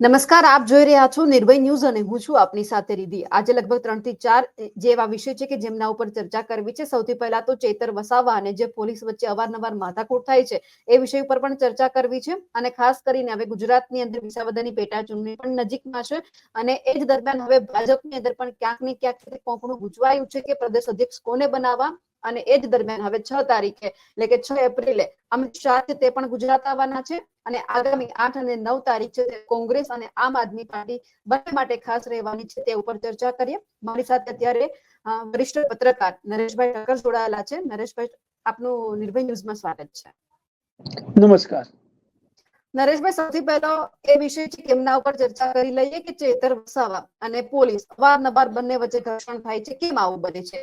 નમસ્કાર, આપ જોઈ રહ્યા છો નિર્ભય ન્યૂઝ અને હું છું આપની સાથે રીધી આજે લગભગ ત્રણથી ચાર જે એવા વિષય છે કે જેમના ઉપર ચર્ચા કરવી છે. સૌથી પહેલા તો ચેતર વસાવા અને જે પોલીસ વચ્ચે અવારનવાર માથાકૂટ થાય છે, એ વિષય ઉપર પણ ચર્ચા કરવી છે. અને ખાસ કરીને હવે ગુજરાતની અંદર વિસાવદરની પેટા ચૂંટણી પણ નજીકમાં છે અને એ જ દરમિયાન હવે ભાજપની અંદર પણ ક્યાંક ને ક્યાંક કોંકણું ગુંચવાયું છે કે પ્રદેશ અધ્યક્ષ કોને બનાવવા? અને એ જ દરમિયાન હવે છ તારીખે એટલે કે છ એપ્રિલે અમિત શાહ છે તે પણ ગુજરાત આવવાના છે અને આગામી આઠ અને નવ તારીખ છે તે કોંગ્રેસ અને આમ આદમી પાર્ટી બંને માટે ખાસ રહેવાની છે તે ઉપર ચર્ચા કરીએ. મારી સાથે અત્યારે વરિષ્ઠ પત્રકાર નરેશભાઈ ઠક્કર જોડાયેલા છે. નરેશભાઈ આપનું નિર્ભય ન્યૂઝમાં સ્વાગત છે. નમસ્કાર. નરેશભાઈ સૌથી પહેલો એ વિષય છે કે એમના ઉપર ચર્ચા કરી લઈએ કે ચેતર વસાવા અને પોલીસ અવારનવાર બંને વચ્ચે ઘર્ષણ થાય છે. કેમ આવું બને છે?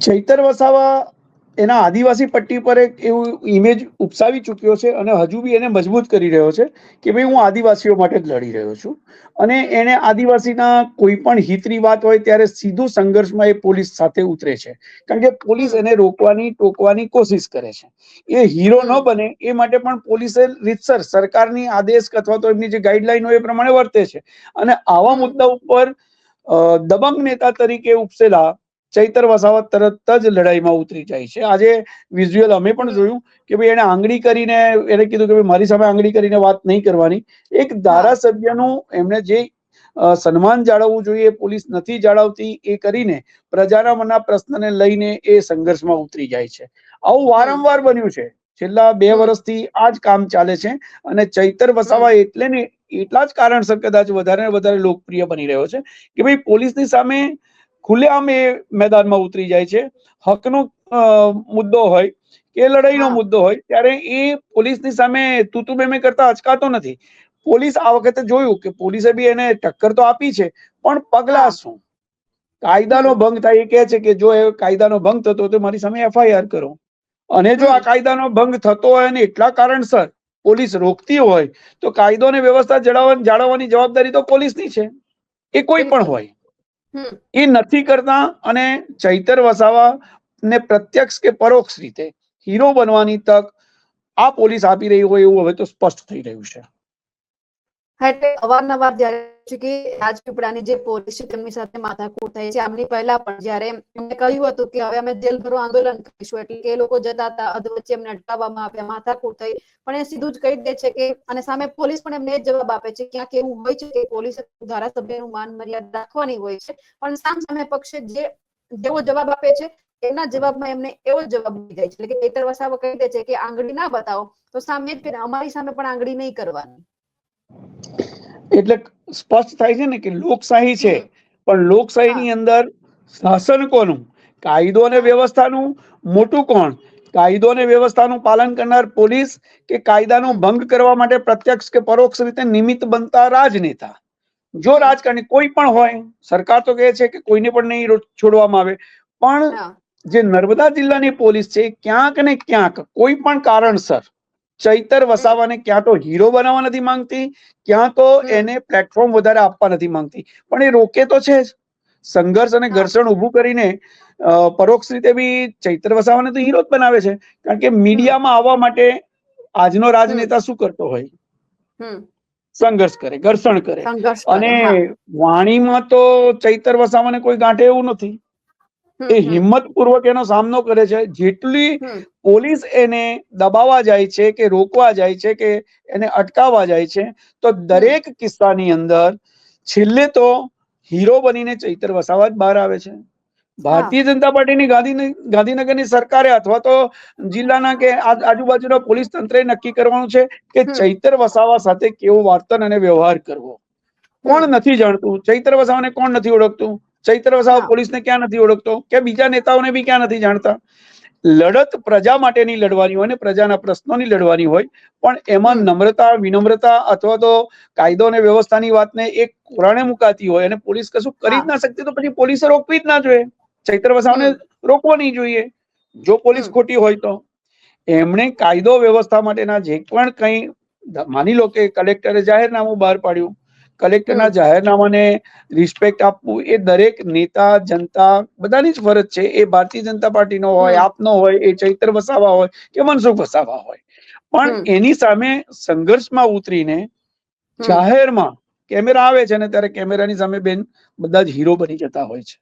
ચૈતર વસાવા એના આદિવાસી પટ્ટી પર એક એવું ઇમેજ ઉપસાવી ચૂક્યો છે અને હજુ બી એને મજબૂત કરી રહ્યો છે કે ભાઈ હું આદિવાસીઓ માટે જ લડી રહ્યો છું. અને એને આદિવાસીના કોઈ પણ હિતની વાત હોય ત્યારે સીધું સંઘર્ષમાં એ પોલીસ સાથે ઉતરે છે. કારણ કે પોલીસ એને રોકવાની, ટોકવાની કોશિશ કરે છે. એ હીરો ન બને એ માટે પણ પોલીસે રીતસર સરકારની આદેશ અથવા તો એમની જે ગાઈડલાઈન હોય એ પ્રમાણે વર્તે છે. અને આવા મુદ્દા ઉપર દબંગ નેતા તરીકે ઉપસેલા ચૈતર વસાવા તરત જ લડાઈમાં ઉતરી જાય છે. આજે વિઝ્યુઅલ અમે પણ જોયું કે ભાઈ એને આંગળી કરીને એને કીધું કે ભાઈ મારી સામે આંગળી કરીને વાત નહીં કરવાની. એક ધારાસભ્યનું એમણે જે સન્માન જાળવવું જોઈએ પોલીસ નથી જાળવતી એ કરીને પ્રજાના મનના પ્રશ્નને લઈને એ સંઘર્ષમાં ઉતરી જાય છે. આવું વારંવાર બન્યું છે. છેલ્લા બે. વર્ષથી આ જ કામ ચાલે છે અને ચૈતર વસાવા એટલે ને એટલા જ કારણસર કદાચ વધારે ને વધારે લોકપ્રિય બની રહ્યો છે કે ભાઈ પોલીસની સામે ખુલ્લેઆમ એ મેદાનમાં ઉતરી જાય છે. હકનો મુદ્દો હોય કે લડાઈનો મુદ્દો હોય ત્યારે એ પોલીસની સામે તૂતુ મેમે કરતા અચકાતો નથી. પોલીસ આ વખતે જોયું કે પોલીસે બી એને ટક્કર તો આપી છે પણ પગલા શું? કાયદાનો ભંગ થાય એ કહે છે કે જો એ કાયદાનો ભંગ થતો તો મારી સામે એફઆઈઆર કરો. અને જો આ કાયદાનો ભંગ થતો હોય અને એટલા કારણસર પોલીસ રોકતી હોય તો કાયદો ને વ્યવસ્થા જાળવવાની જવાબદારી તો પોલીસની છે. એ કોઈ પણ હોય. એ નથી કરતા અને ચૈતર વસાવા ને પ્રત્યક્ષ કે પરોક્ષ રીતે હીરો બનવાની તક આ પોલીસ આપી રહી હોય એવું હવે તો સ્પષ્ટ થઈ રહ્યું છે. એટલે અવારનવાર જ્યારે છે કે રાજપીપળાની જે પોલીસ છે તેમની સાથે માથાકૂટ થઈ છે, આમની પહેલા પણ જયારે એમને કહ્યું હતું કે હવે અમે જેલ ભરો આંદોલન કરીશું, એટલે એ લોકો જતા હતા અધવચ્ચે એમને અટકાવવામાં આવ્યા, માથાકૂટ થઈ. પણ એ સીધું જ કહી દે છે કે, અને સામે પોલીસ પણ એમને જવાબ આપે છે ક્યાંક એવું હોય છે કે પોલીસ ધારાસભ્યનું માન મર્યાદા રાખવાની હોય છે, પણ સામ સામે પક્ષે જે, જેવો જવાબ આપે છે, એના જવાબમાં એમને એવો જવાબ મળી જાય છે. એટલે કે ચૈતર વસાવો કહી દે છે કે આંગળી ના બતાવો, તો સામે જ અમારી સામે પણ આંગળી નહીં કરવાની. એટલે સ્પષ્ટ થાય છે ને કે લોકશાહી છે. પણ લોકશાહીની અંદર શાસન કોનું? કાયદો અને વ્યવસ્થાનું મોટું કોણ? કાયદો અને વ્યવસ્થાનું પાલન કરનાર પોલીસ કે કાયદાનો ભંગ કરવા માટે પ્રત્યક્ષ કે પરોક્ષ રીતે નિમિત્ત બનતા રાજનેતા? જો રાજકારણી કોઈ પણ હોય સરકાર તો કહે છે કે કોઈને પણ નહીં છોડવામાં આવે. પણ જે નર્મદા જિલ્લાની પોલીસ છે ક્યાંક ને ક્યાંક કોઈ પણ કારણસર ચૈતર વસાવાને ક્યાં તો હીરો બનાવવા નથી માંગતી ક્યાં તો એને પ્લેટફોર્મ વધારે આપવા નથી માંગતી. પણ એ રોકે તો છે જ. સંઘર્ષ અને ઘર્ષણ ઊભું કરીને પરોક્ષ રીતે બી ચૈત્ર વસાવાને તો હીરો જ બનાવે છે. કારણ કે મીડિયામાં આવવા માટે આજનો રાજનેતા શું કરતો હોય? સંઘર્ષ કરે ઘર્ષણ કરે. અને વાણીમાં તો ચૈતર વસાવાને કોઈ ગાંઠે એવું નથી. એ હિંમત પૂર્વક એનો સામનો કરે છે. જેટલી પોલીસ એને દબાવવા જાય છે કે રોકવા જાય છે કે એને અટકાવવા જાય છે તો દરેક કિસ્સાની અંદર છેલ્લે તો હીરો બનીને ચૈતર વસાવા જ બહાર આવે છે. ભારતીય જનતા પાર્ટીની ગાંધી ગાંધીનગરની સરકારે અથવા તો જિલ્લાના કે આજુબાજુના પોલીસ તંત્રે નક્કી કરવાનું છે કે ચૈતર વસાવા સાથે કેવો વર્તન અને વ્યવહાર કરવો. કોણ નથી જાણતું? ચૈત્ર વસાવાને કોણ નથી ઓળખતું? ચૈત્ર વસાવા પોલીસને ક્યાં નથી ઓળખતો? કે બીજા નેતાઓને બી ક્યાં નથી જાણતા? લડત પ્રજા માટેની લડવાની હોય ને પ્રજાના પ્રશ્નોની લડવાની હોય પણ એમાં નમ્રતા વિનમ્રતા અથવા તો કાયદો અને વ્યવસ્થાની વાતને એક કોરાણે મુકાતી હોય અને પોલીસ કશું કરી જ ના શકતી તો પછી પોલીસે રોકવી જ ના જોઈએ. ચૈત્ર વસાવાને રોકવો નહીં જોઈએ. જો પોલીસ ખોટી હોય તો. એમણે કાયદો વ્યવસ્થા માટેના જે પણ કંઈ માની લો કે કલેક્ટરે જાહેરનામું બહાર પાડ્યું કલેક્ટરના જાહેરનામાને રિસ્પેક્ટ આપવું એ દરેક નેતા જનતા બધાની જ ફરજ છે. એ ભારતીય જનતા પાર્ટીનો હોય આપનો હોય એ ચૈત્ર વસાવા હોય કે મનસુખ વસાવા હોય. પણ એની સામે સંઘર્ષમાં ઉતરીને જાહેરમાં કેમેરા આવે છે ને ત્યારે કેમેરાની સામે બેન બધા જ હીરો બની જતા હોય છે.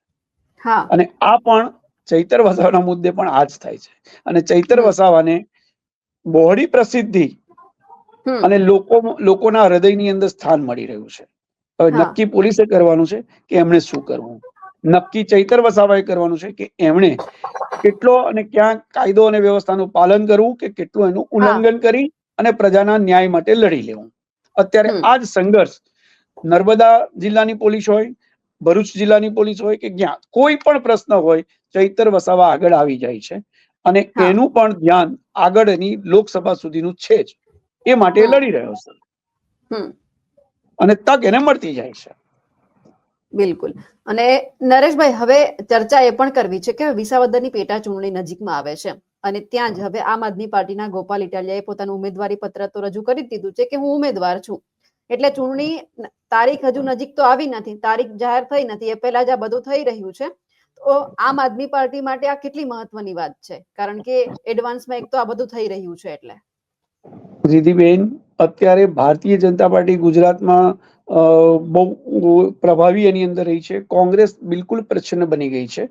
અને આ પણ ચૈતર વસાવાના મુદ્દે પણ આ જ થાય છે. અને ચૈતર. વસાવાને બહોળી પ્રસિદ્ધિ. અને લોકો લોકોના હૃદયની અંદર સ્થાન મળી રહ્યું છે. હવે નક્કી પોલીસે કરવાનું છે કે એમણે શું કરવું? નક્કી ચૈતર વસાવાએ કરવાનું છે કે એમણે કેટલો અને ક્યાં કાયદો અને વ્યવસ્થાનું પાલન કરવું કે કેટલું એનું ઉલ્લંઘન કરી અને પ્રજાના ન્યાય માટે લડી લેવું. અત્યારે આ જ સંઘર્ષ નર્મદા જિલ્લાની પોલીસ હોય ભરૂચ જિલ્લાની પોલીસ હોય કે જ્યાં કોઈ પણ પ્રશ્ન હોય ચૈતર વસાવા આગળ આવી જાય છે. અને એનું પણ ધ્યાન આગળની લોકસભા સુધીનું છે જ. એ માટે લડી રહ્યો છે. અને તક એને મળતી જાય છે. બિલકુલ. અને નરેશભાઈ હવે ચર્ચા એ પણ કરવી છે કે વિસાવદરની પેટા ચૂંટણી નજીકમાં આવે છે. અને ત્યાં જ હવે આમ આદમી પાર્ટીના ગોપાલ ઇટાલિયાએ પોતાનું ઉમેદવારી પત્ર તો રજૂ કરી દીધું છે કે હું ઉમેદવાર છું. એટલે ચૂંટણી તારીખ હજુ નજીક તો આવી નથી તારીખ જાહેર થઈ નથી એ પહેલા જ આ બધું થઈ રહ્યું છે. તો આમ આદમી પાર્ટી માટે આ કેટલી મહત્વની વાત છે? કારણ કે એડવાન્સમાં એક તો આ બધું થઈ રહ્યું છે એટલે. રીધિબેન અત્યારે ભારતીય જનતા પાર્ટી ગુજરાતમાં બહુ પ્રભાવી એની અંદર રહી છે. કોંગ્રેસ બિલકુલ પ્રચ્છન્ન બની ગઈ છે.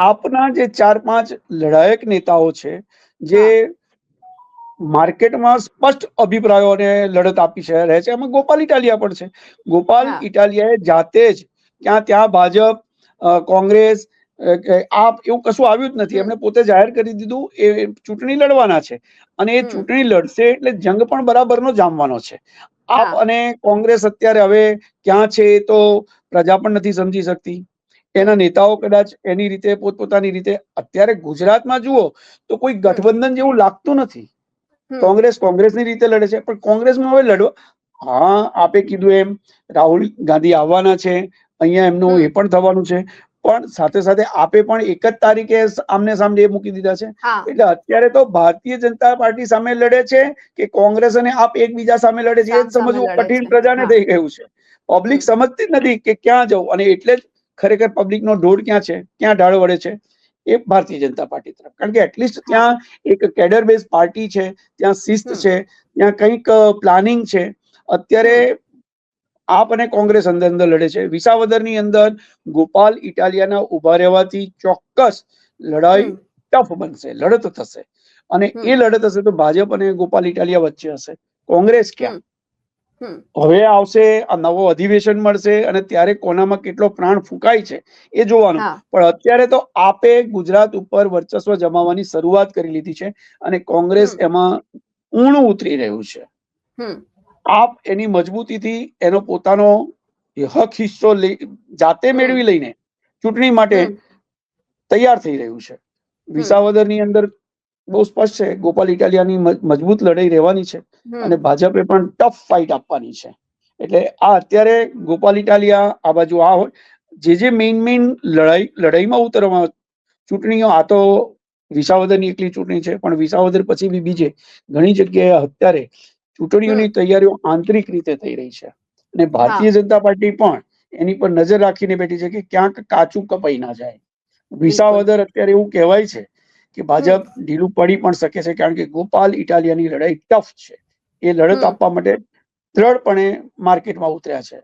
આપના જે ચાર પાંચ લડાયક નેતાઓ છે જે માર્કેટમાં સ્પષ્ટ અભિપ્રાયોને લડત આપી છે રહે છે. એમાં ગોપાલ ઇટાલિયા પણ છે. ગોપાલ. ઇટાલિયાએ જાતે જ ક્યાં ત્યાં ભાજપ કોંગ્રેસ આપ એવું કશું આવ્યું જ નથી. એમણે પોતે જાહેર કરી દીધું એ ચૂંટણી લડવાના છે. અને એ ચૂંટણી લડશે એટલે જંગ પણ બરાબરનો જામવાનો છે. આપ અને કોંગ્રેસ અત્યારે હવે ક્યાં છે એ તો પ્રજા પણ નથી સમજી શકતી. એના નેતાઓ કદાચ એની રીતે પોતપોતાની રીતે અત્યારે ગુજરાતમાં જુઓ તો કોઈ ગઠબંધન જેવું લાગતું નથી. કોંગ્રેસ કોંગ્રેસની રીતે લડે છે. પણ કોંગ્રેસમાં હવે લડવા હા આપે કીધું એમ રાહુલ ગાંધી આવવાના છે. અહીંયા એમનું એ પણ થવાનું છે. પણ સાથે સાથે આપે પણ એક જ તારીખે આમને સામને એ મૂકી દીધા છે. એટલે અત્યારે તો ભારતીય જનતા પાર્ટી સામે લડે છે કે કોંગ્રેસ અને આપ એકબીજા સામે લડે છે એ સામ સામે સમજવું કઠિન પ્રજાને થઈ ગયું છે. પબ્લિક સમજતી જ નથી કે ક્યાં જવું અને એટલે જ ખરેખર પબ્લિકનો ઢોળ ક્યાં છે? ક્યાં ઢાળ વળે છે? એ ભારતીય જનતા પાર્ટી તરફ. કારણ કે એટલીસ્ટ ત્યાં એક કેડર બેઝ પાર્ટી છે ત્યાં શિસ્ત છે ત્યાં કંઈક પ્લાનિંગ છે. અત્યારે આપ અને કોંગ્રેસ અંદર અંદર લડે છે. વિસાવદરની અંદર ગોપાલ ઇટાલિયાના ઊભા રહેવાથી ચોક્કસ લડાઈ. ટફ બનશે લડત થશે. અને એ લડત હશે તો ભાજપ અને ગોપાલ ઇટાલિયા વચ્ચે હશે. કોંગ્રેસ ક્યાં? હવે આવશે આ નવો અધિવેશન મળશે અને ત્યારે કોનામાં કેટલો પ્રાણ ફૂંકાય છે એ જોવાનું. પણ અત્યારે તો આપે ગુજરાત ઉપર વર્ચસ્વ જમાવવાની શરૂઆત કરી લીધી છે અને કોંગ્રેસ એમાં ઊણું ઉતરી રહ્યું છે. હમ. આપ એની મજબૂતીથી એનો પોતાનો હક હિસ્સો જાતે મેળવી લઈને ચૂંટણી માટે તૈયાર થઈ રહ્યું છે. વિસાવદરની અંદર બહુ સ્પષ્ટ છે ગોપાલ ઇટાલિયાની મજબૂત લડાઈ રહેવાની છે અને ભાજપે પણ ટફ ફાઇટ આપવાની છે. એટલે આ અત્યારે ગોપાલ ઇટાલિયા આ બાજુ આ હોય જે જે મેઇન મેઇન લડાઈ લડાઈમાં ઉતરવા ચૂંટણીઓ આ તો વિસાવદરની એકલી ચૂંટણી છે પણ વિસાવદર પછી બી બીજે ઘણી જગ્યાએ અત્યારે ચૂંટણીઓની તૈયારીઓ આંતરિક રીતે થઈ રહી છે. અને ભારતીય જનતા પાર્ટી પણ એની પર નજર રાખીને બેઠી છે કે ક્યાંક કાચું કપાઈ ના જાય. વિસાવદર અત્યારે એવું કહેવાય છે કે ભાજપ ઢીલું પડી પણ શકે છે કારણ કે ગોપાલ ઇટાલિયાની લડાઈ ટફ છે. એ લડત આપવા માટે દ્રઢપણે માર્કેટમાં ઉતર્યા છે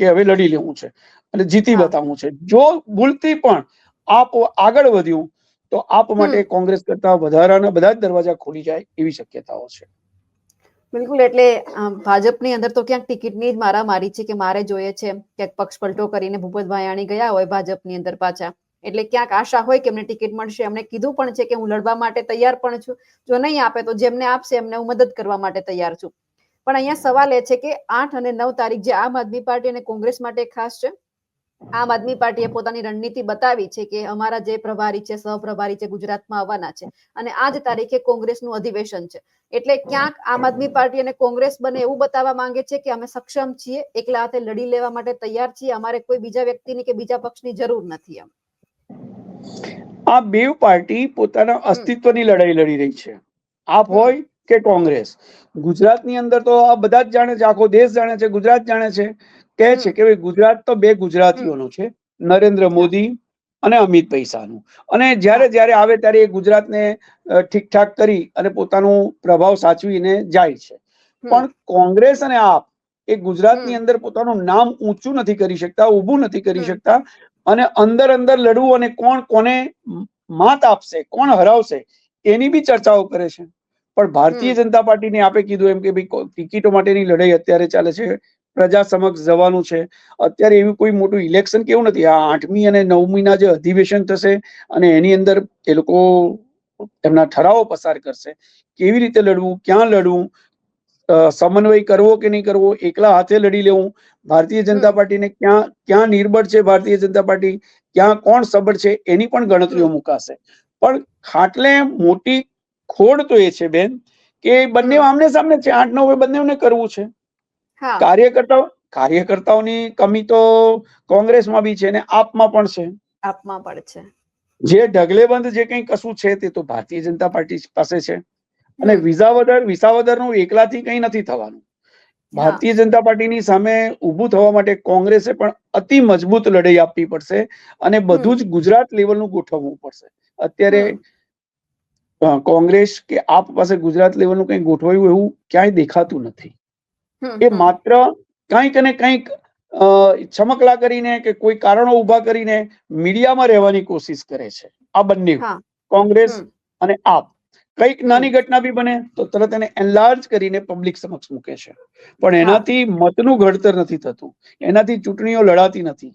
કે હવે લડી લેવું છે. અને જીતી બતાવવું છે. જો ભૂલથી પણ આપ આગળ વધ્યું તો આપ માટે કોંગ્રેસ કરતા વધારાના બધા જ દરવાજા ખોલી જાય એવી શક્યતાઓ છે. બિલકુલ, એટલે ભાજપની અંદર તો ક્યાંક ટિકિટની જ મારામારી છે કે મારે જોઈએ છે. ક્યાંક પક્ષ પલટો કરીને ભૂપત ભાયાણી ગયા હોય ભાજપની અંદર પાછા. એટલે ક્યાંક આશા હોય કે એમને ટિકિટ મળશે. એમણે કીધું પણ છે કે હું લડવા માટે તૈયાર પણ છું. જો નહીં આપે તો જેમને આપશે એમને હું મદદ કરવા માટે તૈયાર છું. પણ અહીંયા સવાલ એ છે કે આઠ અને નવ તારીખ જે આમ આદમી પાર્ટી અને કોંગ્રેસ માટે ખાસ છે આમ આદમી પાર્ટીએ પોતાની રણનીતિ બતાવી છે કે અમારા જે પ્રભારી છે સહપ્રભારી છે ગુજરાતમાં આવવાના છે અને આ જ તારીખે કોંગ્રેસનું અધિવેશન છે. એટલે ક્યાંક આમ આદમી પાર્ટી અને કોંગ્રેસ બને એવું બતાવવા માંગે છે કે અમે સક્ષમ છીએ એકલા હાથે લડી લેવા માટે તૈયાર છીએ અમારે કોઈ બીજા વ્યક્તિની કે બીજા પક્ષની જરૂર નથી એમ. આ બે પાર્ટી પોતાના અસ્તિત્વની લડાઈ લડી રહી છે. આપ હોય કે કોંગ્રેસ. ગુજરાતની અંદર તો આ બધા જ જાણે છે આખો દેશ જાણે છે ગુજરાત જાણે છે. કહે છે કે ભાઈ ગુજરાત તો બે ગુજરાતીઓનું છે નરેન્દ્ર મોદી અને અમિત પૈસાનું. અને જ્યારે જ્યારે આવે ત્યારે એ ગુજરાતને ઠીકઠાક કરી અને પોતાનું પ્રભાવ સાચવીને જાય છે. પણ કોંગ્રેસ અને આપ એ ગુજરાતની અંદર પોતાનું નામ ઊંચું નથી કરી શકતા ઊભું નથી કરી શકતા અને અંદર અંદર લડવું અને કોણ કોને માત આપશે કોણ હરાવશે એની બી ચર્ચાઓ કરે છે. પણ ભારતીય જનતા પાર્ટીને આપે કીધું એમ કે ભાઈ ટિકિટો માટેની લડાઈ અત્યારે ચાલે છે પ્રજા સમક્ષ જવાનું છે. અત્યારે એવું કોઈ મોટું ઇલેક્શન કેવું નથી. આ આઠમી અને નવમી ના જે અધિવેશન થશે અને એની અંદર એ લોકો એમના ઠરાવો પસાર કરશે. કેવી રીતે લડવું ક્યાં લડવું સમન્વય કરવો કે નહીં કરવો એકલા હાથે લડી લેવું ભારતીય જનતા પાર્ટીને ક્યાં ક્યાં નિર્બળ છે ભારતીય જનતા પાર્ટી ક્યાં કોણ સબળ છે એની પણ ગણતરીઓ મુકાશે. પણ ખાટલે મોટી ખોડ તો એ છે બેન કે બંને આમને સામને છે આઠ નવ બંનેને કરવું છે. કાર્યકર્તાઓ કાર્યકર્તાઓની કમી તો કોંગ્રેસમાં બી છે ને આપમાં પણ છે. આપમાં પણ છે. જે ઢગલેબંધ જે કંઈ કશું છે તે તો ભારતીય જનતા પાર્ટી પાસે છે. અને. વિસાવદર વિસાવદરનું એકલાથી કંઈ નથી થવાનું. ભારતીય જનતા પાર્ટીની સામે ઊભું થવા માટે કોંગ્રેસે પણ અતિ મજબૂત લડાઈ આપવી પડશે અને બધું જ ગુજરાત લેવલનું ગોઠવવું પડશે. અત્યારે કોંગ્રેસ કે આપ પાસે ગુજરાત લેવલનું કંઈ ગોઠવાયું એવું ક્યાંય દેખાતું નથી. એ માત્ર કંઈક ને કંઈક ચમકલા કરીને કે કોઈ કારણો ઊભા કરીને મીડિયામાં રહેવાની કોશિશ કરે છે. આ બંને કોંગ્રેસ અને આપ. કંઈક નાની ઘટના બી બને તો તરત એને એનલાર્જ કરીને પબ્લિક સમક્ષ મૂકે છે. પણ એનાથી મતનું ઘડતર નથી થતું. એનાથી ચૂંટણીઓ લડાતી નથી.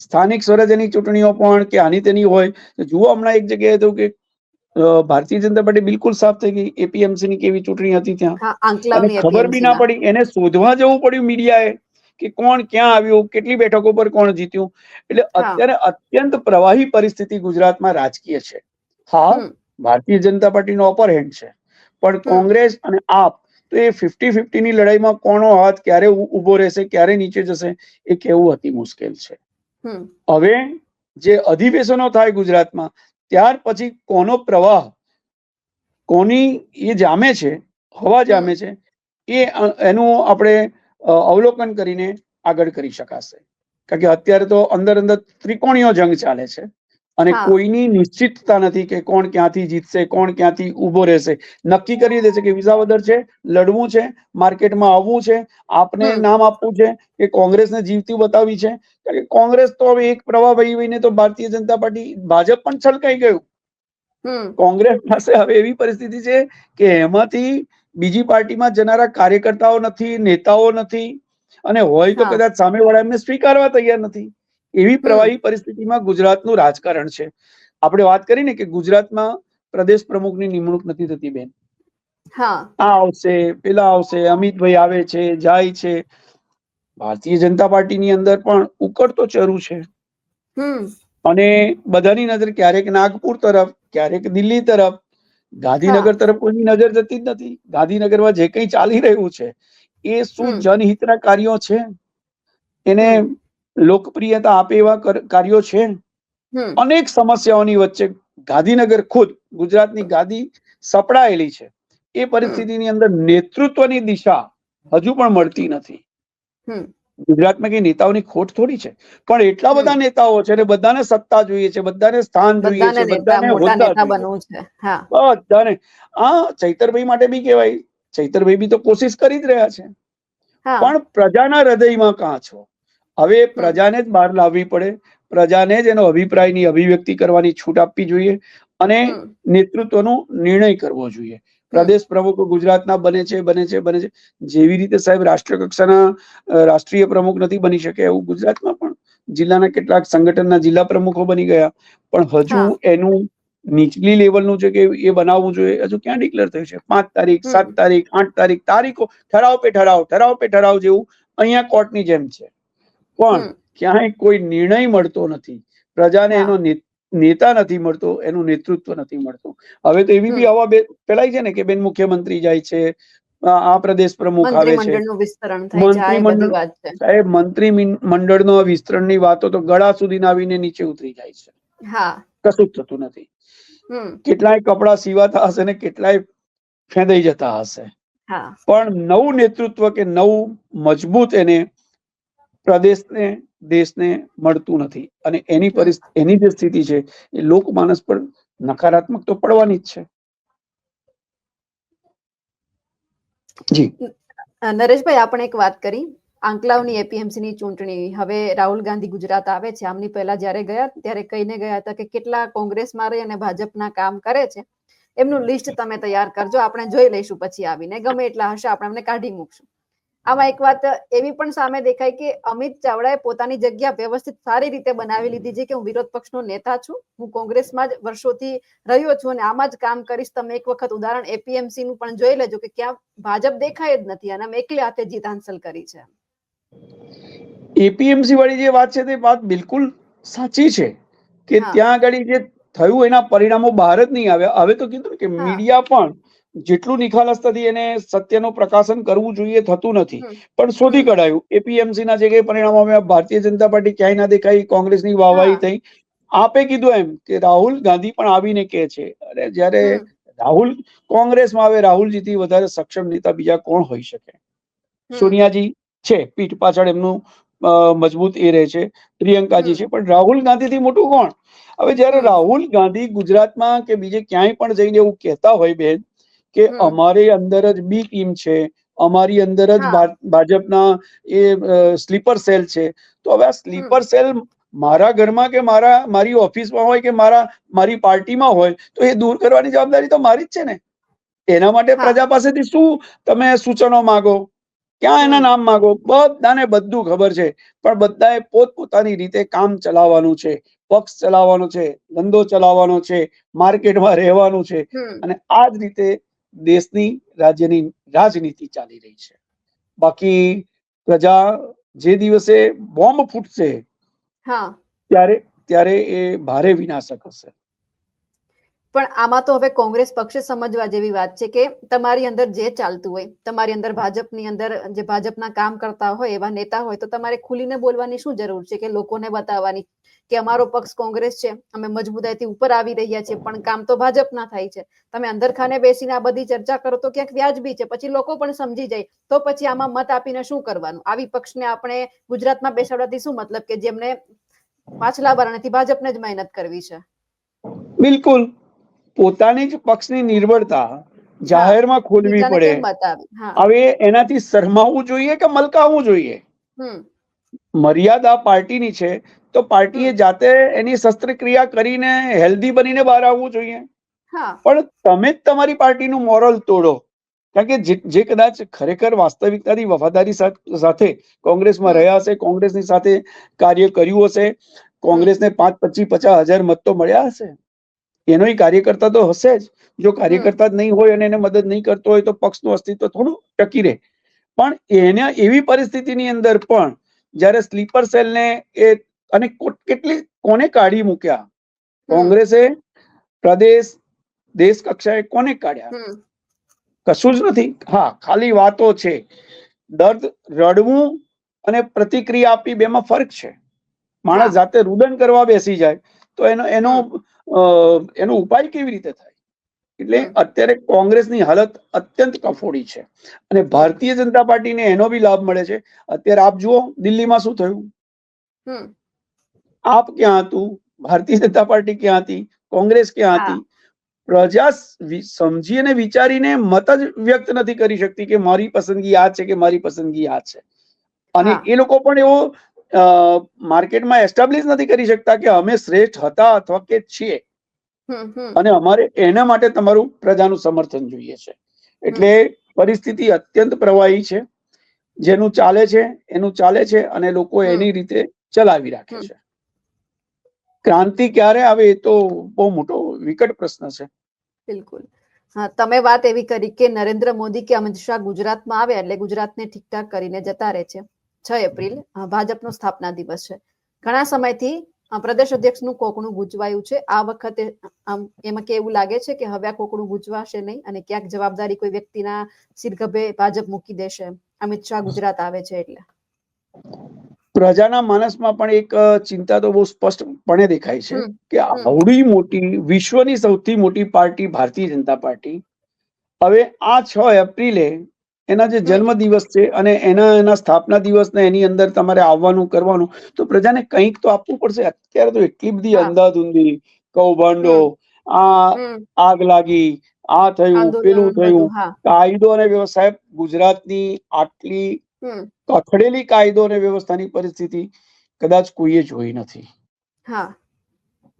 સ્થાનિક સ્વરાજ્યની ચૂંટણીઓ પણ કે આની તેની હોય. જુઓ હમણાં એક જગ્યાએ તો કે ભારતીય જનતા પાર્ટી બિલકુલ સાફ થઈ ગઈ. એપીએમસી ની કેવી ચૂંટણી હતી ત્યાં? ખબર બી ના પડી એને શોધવા જવું પડ્યું મીડિયાએ કે કોણ ક્યાં આવ્યું કેટલી બેઠકો પર કોણ જીત્યું. એટલે. અત્યારે અત્યંત પ્રવાહી પરિસ્થિતિ ગુજરાતમાં રાજકીય છે. હા ભારતીય જનતા પાર્ટીનો અપર હેન્ડ છે. પણ કોંગ્રેસ અને આપ તો એ ફિફ્ટી ફિફ્ટી ની લડાઈમાં કોનો હાથ ક્યારે ઊભો રહેશે ક્યારે નીચે જશે એ કહેવું અતિ મુશ્કેલ છે. હવે જે અધિવેશનો થાય ગુજરાતમાં ત્યાર પછી કોનો પ્રવાહ કોની એ જામે છે, હવા જામે છે, એ એનું આપણે અવલોકન કરીને આગળ કરી શકાશે. કારણ કે અત્યારે તો અંદર અંદર ત્રિકોણીય જંગ ચાલે છે. અને કોઈની નિશ્ચિતતા નથી કે કોણ ક્યાંથી જીતશે કોણ ક્યાંથી ઊભો રહેશે. નક્કી કરી દેશે કે કે વિસાવદર છે લડવું છે માર્કેટમાં આવવું છે આપને. નામ આપવું છે કે કોંગ્રેસને જીવતી બતાવી છે. કારણ કે કોંગ્રેસ તો હવે એક પ્રવાહ વહી વહીને તો ભારતીય જનતા પાર્ટી ભાજપ પણ છલકાઈ ગયું. કોંગ્રેસ પાસે હવે એવી પરિસ્થિતિ છે કે એમાંથી બીજી પાર્ટીમાં જનારા કાર્યકર્તાઓ નથી નેતાઓ નથી. અને હોય તો કદાચ કદાચ સામેવાળા એમને સ્વીકારવા તૈયાર નથી. એવી પ્રવાહી પરિસ્થિતિમાં ગુજરાતનું રાજકારણ છે. આપણે વાત કરીને કે ગુજરાતમાં પ્રદેશ પ્રમુખની નિમણૂક નથી થતી બેન. હા. આ આવશે પેલા આવશે અમિતભાઈ આવે છે જાય છે. ભારતીય જનતા પાર્ટીની અંદર પણ ઉકળતો ચરુ છે. હમ. અને બધાની નજર ક્યારેક નાગપુર તરફ ક્યારેક દિલ્હી તરફ. ગાંધીનગર તરફ કોઈની નજર જતી જ નથી. ગાંધીનગરમાં જે કંઈ ચાલી રહ્યું છે એ શું જનહિતના કાર્યો છે? એને. લોકપ્રિયતા આપે એવા કર- કાર્યો છે અનેક સમસ્યાઓની વચ્ચે ગાંધીનગર ખુદ ગુજરાતની ગાદી સપડાયેલી છે. એ પરિસ્થિતિની અંદર નેતૃત્વની દિશા હજુ પણ મળતી નથી. ગુજરાતમાં કઈ નેતાઓની ખોટ થોડી છે? પણ એટલા બધા નેતાઓ છે અને બધાને સત્તા જોઈએ છે બધાને સ્થાન જોઈએ છે બધાને હોદ્દા બનવું છે. હા. બધાને. આ ચૈતરભાઈ માટે બી કહેવાય. ચૈતરભાઈ બી તો કોશિશ કરી જ રહ્યા છે. પણ પ્રજાના હૃદયમાં કાં છો? હવે પ્રજાને જ બહાર લાવવી પડે. પ્રજાને જ એનો અભિપ્રાયની અભિવ્યક્તિ કરવાની છૂટ આપવી જોઈએ અને નેતૃત્વનો નિર્ણય કરવો જોઈએ. પ્રદેશ પ્રમુખો ગુજરાતના બને છે બને છે બને છે. જેવી રીતે સાહેબ રાષ્ટ્ર કક્ષાના રાષ્ટ્રીય પ્રમુખ નથી બની શકે એવું ગુજરાતમાં પણ જિલ્લાના કેટલાક સંગઠનના જિલ્લા પ્રમુખો બની ગયા. પણ હજુ એનું નીચલી લેવલનું છે કે એ બનાવવું જોઈએ હજુ ક્યાં ડિક્લેર થયું છે? પાંચ તારીખ સાત તારીખ આઠ તારીખ તારીખો ઠરાવ પે ઠરાવ ઠરાવ પે ઠરાવ જેવું અહીંયા કોર્ટની જેમ છે. પણ ક્યાંય કોઈ નિર્ણય મળતો નથી. પ્રજાને. એનો નેતા નથી મળતો એનું નેતૃત્વ નથી મળતું. હવે તો એવી બી હવા ફેલાય છે ને કે બેન મુખ્યમંત્રી જાય છે આ પ્રદેશ પ્રમુખ આવે છે. સાહેબ મંત્રી મંડળનો વિસ્તરણની વાતો તો ગળા સુધી આવીને નીચે ઉતરી જાય છે. કશું જ થતું નથી. કેટલાય કપડા સીવાતા હશે ને કેટલાય ફેંદાઈ જતા હશે. પણ નવું નેતૃત્વ કે નવું મજબૂત એને પ્રદેશને દેશને મળતું નથી. અને એની. પરિસ્થિતિ એની જે સ્થિતિ છે એ લોકમાનસ પર નકારાત્મક તો પડવાની જ છે. જી. નરેશભાઈ આપણે એક વાત કરી. આંકલાવની એપીએમસી ની ચૂંટણી. હવે રાહુલ ગાંધી ગુજરાત આવે છે. આમની પહેલા જ્યારે ગયા ત્યારે કહીને ગયા હતા કે કેટલા કોંગ્રેસમાં રહી અને ભાજપના કામ કરે છે. એમનું લિસ્ટ તમે તૈયાર કરજો. આપણે જોઈ લઈશું પછી આવીને. ગમે એટલા હશે આપણે એમને કાઢી મૂકશું. આમાં એક વાત એવી પણ સામે દેખાય કે અમિત ચાવડાએ પોતાની જગ્યા વ્યવસ્થિત સારી રીતે બનાવી લીધી છે કે હું વિરોધ પક્ષનો નેતા છું હું કોંગ્રેસમાં જ વર્ષોથી રહ્યો છું અને આમાં જ કામ કરીશ. તમે એક વખત ઉદાહરણ એપીએમસી નું પણ જોઈ લેજો કે ક્યાં ભાજપ દેખાય જ નથી અને અમે એકલે હાથે જીત હાંસલ કરી છે. એપીએમસી વાળી જે વાત છે તે વાત બિલકુલ સાચી છે કે ત્યાં આગળ જે થયું એના પરિણામો બહાર જ નહીં આવ્યા. હવે તો કીધું કે મીડિયા પણ જેટલું નિખાલસતાથી એને સત્યનું પ્રકાશન કરવું જોઈએ થતું નથી. પણ શોધી. કઢાયું. એપીએમસી ના જે કઈ પરિણામો અમે ભારતીય જનતા પાર્ટી ક્યાંય ના દેખાઈ કોંગ્રેસની વાહવાહી થઈ. આપે કીધું એમ કે રાહુલ ગાંધી પણ આવીને કે છે. અરે જ્યારે રાહુલ કોંગ્રેસમાં આવે રાહુલજીથી વધારે સક્ષમ નેતા બીજા કોણ હોઈ શકે? સોનિયાજી છે પીઠ પાછળ એમનું મજબૂત એ રહે છે. પ્રિયંકાજી છે. પણ રાહુલ ગાંધીથી મોટું કોણ? હવે જ્યારે રાહુલ ગાંધી ગુજરાતમાં કે બીજે ક્યાંય પણ જઈને એવું કહેતા હોય બેન કે અમારી અંદર જ બી ટીમ છે અમારી અંદર જ ભાજપના એ સ્લીપર સેલ છે. તો હવે આ સ્લીપર સેલ મારા ઘરમાં કે મારા મારી ઓફિસમાં હોય કે મારા મારી પાર્ટીમાં હોય તો એ દૂર કરવાની જવાબદારી તો મારી જ છે ને. એના માટે પ્રજા પાસેથી શું તમે સૂચનો માગો? ક્યાં એના નામ માંગો? બધાને બધું ખબર છે પણ બધાએ પોતપોતાની રીતે કામ ચલાવવાનું છે પક્ષ ચલાવવાનો છે ધંધો ચલાવવાનો છે માર્કેટમાં રહેવાનું છે. અને આ જ રીતે દેશની રાજ્યની રાજનીતિ ચાલી રહી છે. બાકી પ્રજા જે દિવસે બોમ્બ ફૂટશે હા. ત્યારે ત્યારે એ ભારે વિનાશક હશે. પણ આમાં તો હવે કોંગ્રેસ પક્ષે સમજવા જેવી વાત છે કે તમારી અંદર જે ચાલતું હોય, તમારી અંદર ભાજપની અંદર જે ભાજપના કામ કરતા હોય, એવા નેતા હોય, તો તમારે ખુલીને બોલવાની શું જરૂર છે કે લોકોને બતાવવાની કે અમારો પક્ષ કોંગ્રેસ છે, અમે મજબૂતાઈથી ઉપર આવી રહ્યા છીએ, પણ કામ તો ભાજપના થાય છે. તમે અંદર ખાને બેસીને આ બધી ચર્ચા કરો તો ક્યાંક વ્યાજબી છે, પછી લોકો પણ સમજી જાય, તો પછી આમાં મત આપીને શું કરવાનું? આવી પક્ષને આપણે ગુજરાતમાં બેસાડવાથી શું મતલબ કે જેમને પાછલા બારણેથી ભાજપને જ મહેનત કરવી છે? બિલકુલ. પોતાની જ પક્ષની નિર્બળતા જાહેરમાં ખોલવી પડે. હવે એનાથી શરમાવવું જોઈએ કે મલકાવવું જોઈએ? મર્યાદા પાર્ટીની છે તો પાર્ટીએ. જાતે એની શસ્ત્રક્રિયા કરીને હેલ્ધી બનીને બહાર આવવું જોઈએ. પણ તમે જ તમારી પાર્ટીનું મોરલ તોડો. કારણ કે જે કદાચ ખરેખર વાસ્તવિકતાની વફાદારી સાથ- સાથે કોંગ્રેસમાં રહ્યા હશે કોંગ્રેસની સાથે કાર્ય કર્યું હશે કોંગ્રેસને પાંચ પચીસ પચાસ હજાર મત તો મળ્યા હશે? એનો કાર્યકર્તા તો હશે જ. જો કાર્યકર્તા જ નહીં હોય અને એને મદદ નહીં કરતો હોય તો પક્ષનું અસ્તિત્વ થોડું ટકી રહે. પણ એને એવી પરિસ્થિતિની અંદર પણ જ્યારે સ્લીપર સેલને એ અને કેટલી કોને કાઢી મૂક્યા. કોંગ્રેસે પ્રદેશ દેશ કક્ષાએ કોને કાઢ્યા? કશું જ નથી. હા ખાલી વાતો છે. દર્દ રડવું અને પ્રતિક્રિયા આપી બેમાં ફરક છે. માણસ જાતે રુદન કરવા બેસી જાય. તો એનો એનો એનો ઉપાય કેવી રીતે થાય? એટલે અત્યારે કોંગ્રેસની હાલત અત્યંત કફોડી છે. અને ભારતીય જનતા પાર્ટીને એનો બી લાભ મળે છે. અત્યારે આપ જુઓ દિલ્હીમાં શું થયું? આપ ક્યાં હતું? ભારતીય જનતા પાર્ટી ક્યાં હતી? કોંગ્રેસ ક્યાં હતી? પ્રજા સમજી અને વિચારીને મત જ વ્યક્ત નથી કરી શકતી કે મારી પસંદગી આ છે કે મારી પસંદગી આ છે. અને એ લોકો પણ એવો માર્કેટમાં એસ્ટાબ્લિશ નથી કરી શકતા કે અમે શ્રેષ્ઠ હતા અથવા કે છીએ. અને અમારે એના માટે તમારું પ્રજાનું સમર્થન જોઈએ છે. એટલે પરિસ્થિતિ અત્યંત પ્રવાહી છે. જેનું ચાલે છે એનું ચાલે છે અને લોકો એની રીતે ચલાવી રાખે છે. ક્રાંતિ ક્યારે આવે એ તો બહુ મોટો વિકટ પ્રશ્ન છે. બિલકુલ. હા તમે વાત એવી કરી કે નરેન્દ્ર મોદી કે અમિત શાહ ગુજરાતમાં આવે એટલે ગુજરાતને ઠીકઠાક કરીને જતા રહે છે. છ એપ્રિલ ભાજપનો સ્થાપના દિવસ છે. ઘણા સમયથી પ્રદેશ અધ્યક્ષનું કોકણું ગુંચવાયું છે. આ વખતે એમાં કેવું લાગે છે કે હવે આ કોકણું ગુંચવાશે નહીં અને ક્યાંક જવાબદારી કોઈ વ્યક્તિના સિરગભે ભાજપ મૂકી દેશે અમિત શાહ ગુજરાત આવે છે એટલે. પ્રજાના માનસમાં પણ એક ચિંતા તો બહુ સ્પષ્ટપણે દેખાય છે કે. આવડી મોટી વિશ્વની સૌથી મોટી પાર્ટી ભારતીય જનતા પાર્ટી. હવે આ છ એપ્રિલે એના જે જન્મ દિવસ છે અને એના એના સ્થાપના દિવસને એની અંદર તમારે આવવાનું કરવાનું તો પ્રજાને કંઈક તો આપવું પડશે. અત્યારે તો એટલી બધી. અંધાધૂંધી કૌભાંડો આ આગ લાગી આ થયું પેલું થયું. કાયદો અને વ્યવસાય ગુજરાતની આટલી અથડેલી કાયદો અને વ્યવસ્થાની પરિસ્થિતિ કદાચ કોઈએ જોઈ નથી.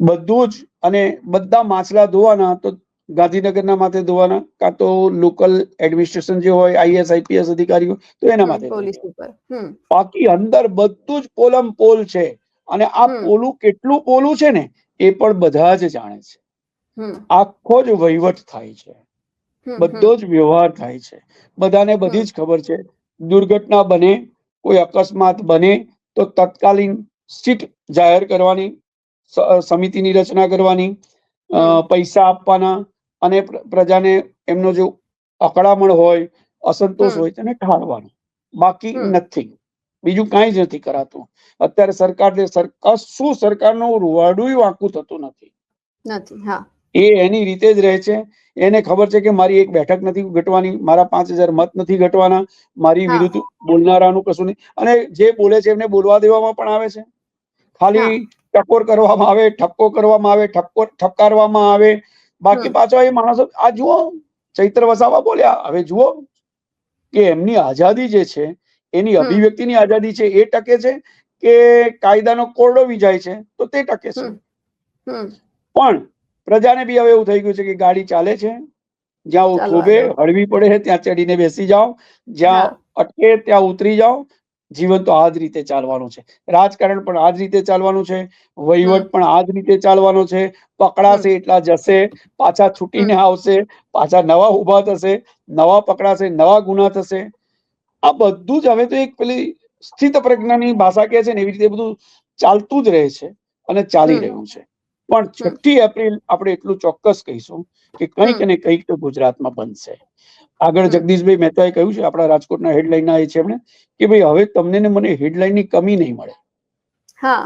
બધું જ અને બધા માછલા ધોવાના તો ગાંધીનગરના માથે ધોવાના કાં તો લોકલ એડમિનિસ્ટ્રેશન જે હોય આઈએસ આઈપીએસ અધિકારીઓ તો એના માથે બાકી અંદર બધું જ પોલમ પોલ છે અને આ પોલું કેટલું પોલું છે ને એ પણ બધા જ જાણે છે. આખો જ વહીવટ થાય છે. બધો જ વ્યવહાર થાય છે. બધાને બધી જ ખબર છે. દુર્ઘટના બને કોઈ અકસ્માત બને તો તત્કાલીન સીટ જાહેર કરવાની સમિતિની રચના કરવાની પૈસા આપવાના અને પ્રજાને એમનો જો અકળામણ હોય અસંતોષ હોય તેને ઠારવાનું બાકી નથી. બીજું કાંઈ જ નથી કરાતું. અત્યારે સરકાર કશું સરકારનું રૂવાડું વાંકું થતું નથી. નથી એ એની રીતે જ રહે છે. એને ખબર છે કે મારી એક બેઠક નથી ઘટવાની મારા પાંચ હજાર મત નથી ઘટવાના મારી વિરુદ્ધ બોલનારાનું કશું નહીં. અને જે બોલે છે એમને બોલવા દેવામાં પણ આવે છે. ખાલી ટકોર કરવામાં આવે ઠપકો કરવામાં આવે ઠપકો ઠપકારવામાં આવે બાકી પાછો એ માણસો આ જુઓ ચૈત્ર વસાવા બોલ્યા. હવે જુઓ કે એમની આઝાદી જે છે એની અભિવ્યક્તિની આઝાદી છે એ ટકે છે કે કાયદાનો કોરડો વિજાય છે તો તે ટકે છે. પણ પ્રજાને બી હવે એવું થઈ ગયું છે કે ગાડી ચાલે છે. જ્યાં થોભે હળવી પડે ત્યાં ચડીને બેસી જાઓ. જ્યાં અટકે ત્યાં ઉતરી જાઓ. જીવન તો આ જ રીતે ચાલવાનું છે. રાજકારણ પણ આ જ રીતે ચાલવાનું છે. વહીવટ પણ આ જ રીતે ચાલવાનો છે. પકડાશે એટલા જશે. પાછા છૂટીને આવશે. પાછા નવા ઊભા થશે. નવા પકડાશે. નવા ગુના થશે. આ બધું જ હવે તો એક પેલી સ્થિત પ્રજ્ઞાની ભાષા કહે છે ને એવી રીતે બધું ચાલતું જ રહે છે અને ચાલી. રહ્યું છે. પણ છઠ્ઠી એપ્રિલ આપણે એટલું ચોક્કસ કહીશું કે કંઈક. ને કંઈક તો ગુજરાતમાં બનશે. આગળ જગદીશભાઈ મહેતાએ કહ્યું છે આપણા રાજકોટના હેડલાઇન એ છે એમણે કે ભાઈ હવે તમને ને મને હેડલાઇનની કમી નહીં મળે.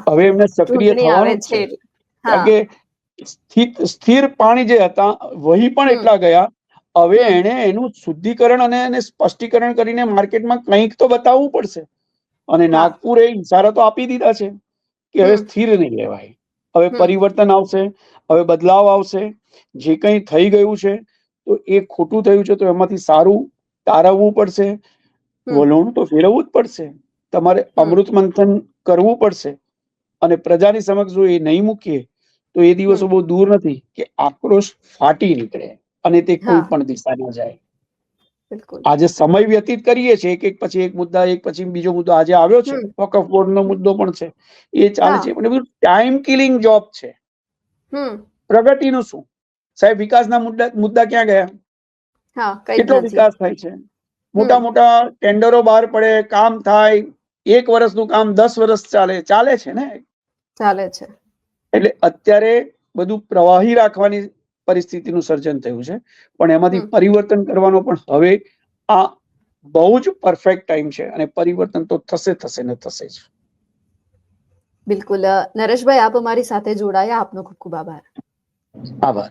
હવે એમને સક્રિય થવાનું છે. કારણ કે સ્થિત સ્થિર પાણી જે હતા વહી પણ એટલા ગયા. હવે એને એનું શુદ્ધિકરણ અને એને સ્પષ્ટીકરણ કરીને માર્કેટમાં કંઈક તો બતાવવું પડશે. અને. નાગપુરે ઇશારા તો આપી દીધા છે કે હવે સ્થિર નહીં રહેવાય. હવે પરિવર્તન આવશે હવે બદલાવ આવશે. જે કંઈ થઈ ગયું છે તો એ ખોટું થયું છે તો એમાંથી સારું તારવવું પડશે. વલોણું તો ફેરવવું જ પડશે. તમારે અમૃત મંથન કરવું પડશે. અને પ્રજાની સમક્ષ જો એ નહીં મૂકીએ તો એ દિવસો બહુ દૂર નથી કે આક્રોશ ફાટી નીકળે અને તે કોઈ. પણ દિશામાં જાય. આજે સમય વ્યતીત કરીએ છીએ એક એક પછી એક મુદ્દા એક પછી બીજો મુદ્દો આજે આવ્યો છે. વકફ બોર્ડ નો મુદ્દો પણ છે. એ ચાલે છે. પણ બધું ટાઈમ કિલિંગ જોબ છે. હમ. પ્રગતિનું શું? સાહેબ વિકાસના મુદ્દા મુદ્દા ક્યાં ગયા? કેટલો વિકાસ થાય છે? મોટા મોટા ટેન્ડરો બહાર પડે કામ થાય એક વર્ષનું કામ દસ વર્ષ ચાલે ચાલે છે ને? ચાલે છે. એટલે અત્યારે બધું પ્રવાહી રાખવાની પરિસ્થિતિનું સર્જન થયું છે પણ એમાંથી પરિવર્તન કરવાનો પણ હવે આ બહુ જ પરફેક્ટ ટાઈમ છે અને પરિવર્તન તો થશે થશે ને થશે જ. બિલકુલ. નરેશભાઈ આપ અમારી સાથે જોડાયા. આપનો ખૂબ ખૂબ આભાર. આભાર.